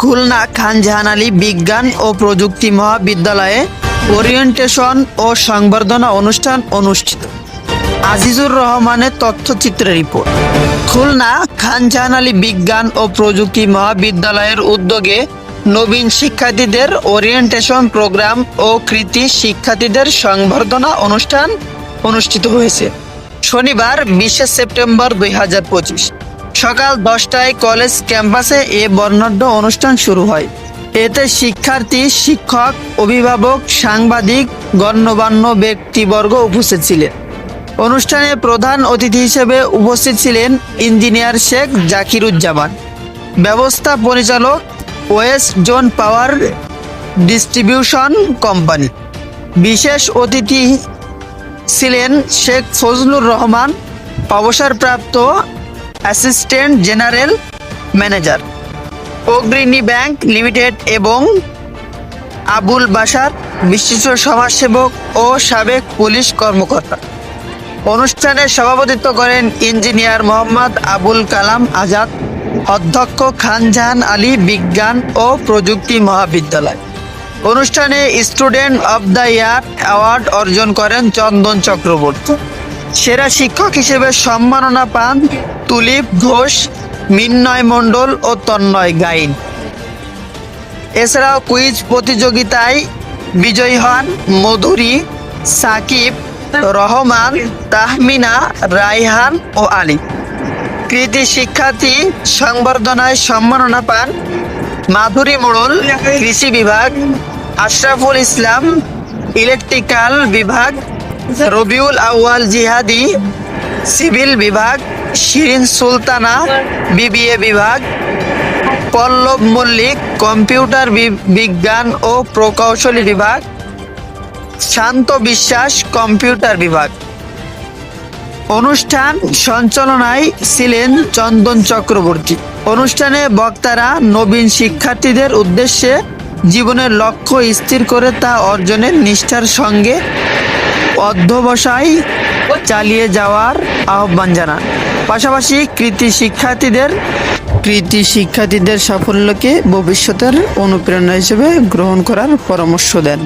খুলনা খান জাহান আলী বিজ্ঞান ও প্রযুক্তি মহাবিদ্যালয়ে ওরিয়েন্টেশন ও সংবর্ধনা অনুষ্ঠান অনুষ্ঠিত। আজিজুর রহমানের তথ্যচিত্র রিপোর্ট। খুলনা খান জাহান আলী বিজ্ঞান ও প্রযুক্তি মহাবিদ্যালয়ের উদ্যোগে নবীন শিক্ষার্থীদের ওরিয়েন্টেশন প্রোগ্রাম ও কৃতি শিক্ষার্থীদের সংবর্ধনা অনুষ্ঠান অনুষ্ঠিত হয়েছে। শনিবার, বিশে সেপ্টেম্বর দুই হাজার পঁচিশ। সকাল দশটায় কলেজ ক্যাম্পাসে এ বর্ণাঢ্য অনুষ্ঠান শুরু হয়। এতে শিক্ষার্থী, শিক্ষক, অভিভাবক, সাংবাদিক, গণ্যমান্য ব্যক্তিবর্গ উপস্থিত ছিলেন। অনুষ্ঠানে প্রধান অতিথি হিসেবে উপস্থিত ছিলেন ইঞ্জিনিয়ার শেখ জাকিরুজ্জামান, ব্যবস্থা পরিচালক west zone power distribution company. বিশেষ অতিথি ছিলেন শেখ ফজলুর রহমান, অবসরপ্রাপ্ত assistant general manager, Agrani bank limited এবং আবুল বাসার বিশিষ্ট সমাজসেবক ও সাবেক পুলিশ কর্মকর্তা। অনুষ্ঠানে সভাপতিত্ব করেন ইঞ্জিনিয়ার মোহাম্মদ আবুল কালাম আজাদ, অধ্যক্ষ খানজাহান আলী বিজ্ঞান ও প্রযুক্তি মহাবিদ্যালয়। অনুষ্ঠানে student of the year award অর্জন করেন চন্দন চক্রবর্তী। সেরা শিক্ষক হিসেবে সম্মাননা পান তুলিপ ঘোষ, মিন্নয় মণ্ডল ও তন্ময় গাইন। এছাড়াও কুইজ প্রতিযোগিতায় বিজয়ী হন মধুরী, সাকিব, রহমান, তাহমিনা রাইহান ও আলী। কৃতি শিক্ষার্থী সংবর্ধনায় সম্মাননা পান মাধুরী মোড়ল, কৃষি বিভাগ, আশরাফুল ইসলাম, ইলেকট্রিক্যাল বিভাগ রবিউল আউয়াল জিহাদি, সিভিল বিভাগ, শিরিন সুলতানা, বিবিএ বিভাগ, পল্লব মল্লিক, কম্পিউটার বিজ্ঞান ও প্রকৌশলী বিভাগ, শান্ত বিশ্বাস, কম্পিউটার বিভাগ। অনুষ্ঠান সঞ্চালনায় ছিলেন চন্দন চক্রবর্তী। অনুষ্ঠানে বক্তারা নবীন শিক্ষার্থীদের উদ্দেশ্যে জীবনের লক্ষ্য স্থির করে তা অর্জনের নিষ্ঠার সঙ্গে অধ্যবসায় চালিয়ে যাওয়ার আহ্বান জানান। পাশাপাশি কৃতি শিক্ষার্থীদের কৃতি শিক্ষার্থীদের সাফল্যকে ভবিষ্যতের অনুপ্রেরণা হিসেবে গ্রহণ করার পরামর্শ দেন।